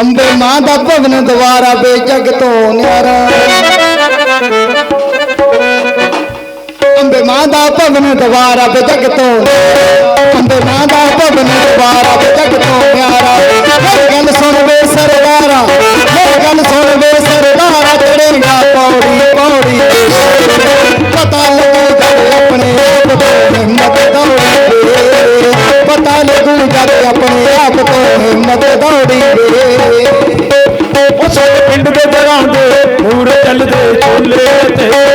ਅੰਬੇ ਮਾਂ ਦਾ ਭਵਨ ਦਵਾਰਾ ਬੇਜਗ ਤੋਂ ਨਿਆਰਾ। ਅੰਬੇ ਮਾਂ ਦਾ ਭਵਨ ਦਵਾਰਾ ਬੇਜਗ ਤੋਂ ਅੰਬੇ ਮਾਂ ਦਾ ਭਵਨ ਦਵਾਰਾ ਬੇਜਗ ਤੋਂ ਨਿਆਰਾ। ਮੇਰੀ ਗੱਲ ਸੁਣ ਵੇ ਸਰਦਾਰਾ ਮੇਰੀ ਗੱਲ ਸੁਣ ਵੇ ਸਰਦਾਰਾ ਚੜੇਗਾ ਪੌੜੀ ਪੌੜੀ ਪਤਾ ਲੱਗੂ ਜਦ ਆਪਣੇ ਆਪ ਤੋਂ ਹਿੰਮਤ ਦੌੜੀ ਪਤਾ ਲੱਗੂ ਜਦ ਆਪਣੇ ਆਪ ਤੋਂ ਹਿੰਮਤ ਦੌੜੀ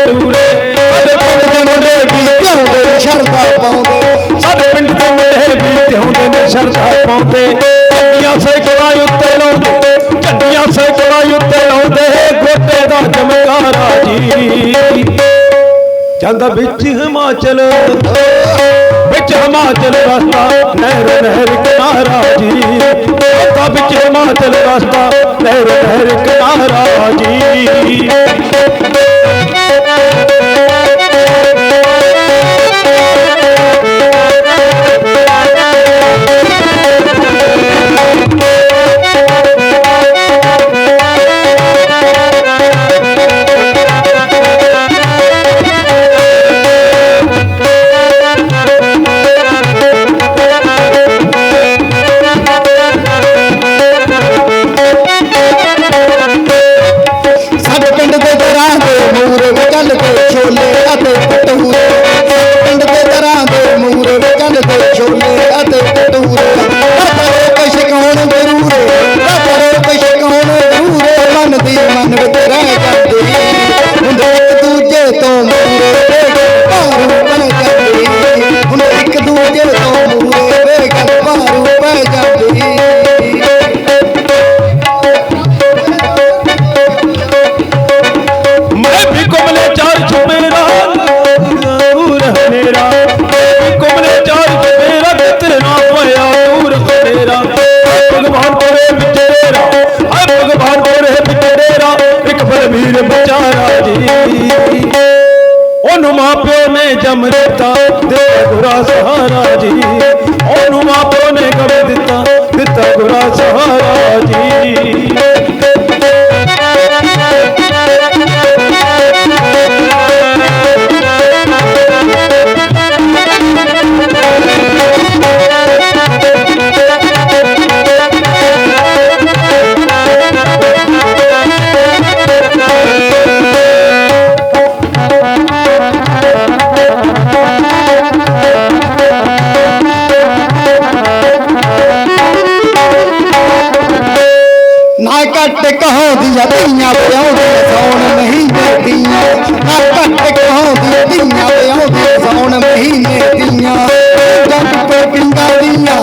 ਟੂਰੇ ਸਾਡੇ ਪਿੰਡ ਦੇ ਮੁੰਡੇ ਵੀ ਪਿਆਉਂਦੇ ਸ਼ਰਦਾ ਪਾਉਂਦੇ। ਸਾਡੇ ਪਿੰਡ ਦੇ ਮੁੰਡੇ ਵੀ ਤਿਉਂਦੇ ਨੇ ਸ਼ਰਧਾ ਪਾਉਂਦੇ। ਝੰਡੀਆਂ ਸੈਕੜਾਂ ਉੱਤੇ ਲਾਉਂਦੇ। ਝੰਡੀਆਂ ਸੈਕੜਾਂ ਉੱਤੇ ਲਾਉਂਦੇ। ਗੋਟੇ ਦਾ ਚਮਕਾਰਾ ਜੀ ਜਾਂਦਾ ਵਿੱਚ ਹਿਮਾਚਲ। ਵਿੱਚ ਹਿਮਾਚਲ ਰਸਤਾ ਨਹਿਰ ਨਹਿਰ ਕਿਨਾਰਾ ਜੀ ਜਾਂਦਾ ਵਿੱਚ ਹਿਮਾਚਲ ਰਸਤਾ ਨਹਿਰ ਨਹਿਰ ਕਿਨਾਰਾ ਜੀ ਉਹਨੂੰ ਮਾਂ ਨੇ ਜੰਮ ਦਿੱਤਾ ਦੇ ਗੁਰਾ ਸਹਾਰਾ ਜੀ। ਉਹਨੂੰ ਮਾਂ ਨੇ ਕਵੇ ਦਿੱਤਾ ਘੱਟ ਕਹਾਉਂਦੀਆਂ ਧੀਆਂ ਵਿਆਹੁੰਦੇ ਸੌਣ ਮਹੀਨੇ ਦੀਆਂ ਨਾ ਘੱਟ ਕਹਾਉਂਦੀਆਂ ਧੀਆਂ ਵਿਆਹੁੰਦੇ ਸੌਣ ਮਹੀਨੇ ਦੀਆਂ ਜੰਮ ਤੋਂ ਪਿੰਡਾਂ ਦੀਆਂ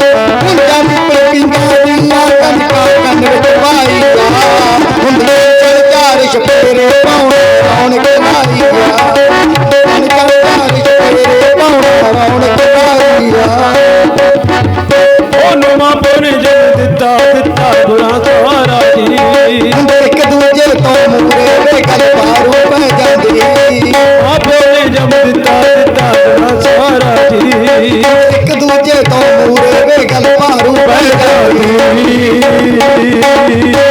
ਜੰਮ ਤੋਂ ਪਿੰਡਾਂ ਦੀਆਂ, ਕਣਕਾਂ ਕੰਨ ਵਿੱਚ ਪਾਈ ਜਾ ਹੁੰਦੇ ਸਰਕਾਰ ਛਪੇਰੇ ਪਾਉਣੇ ਸੌਣ ਕੇ ਕੇ ਮਾਰੀ ਜਾ Thank you.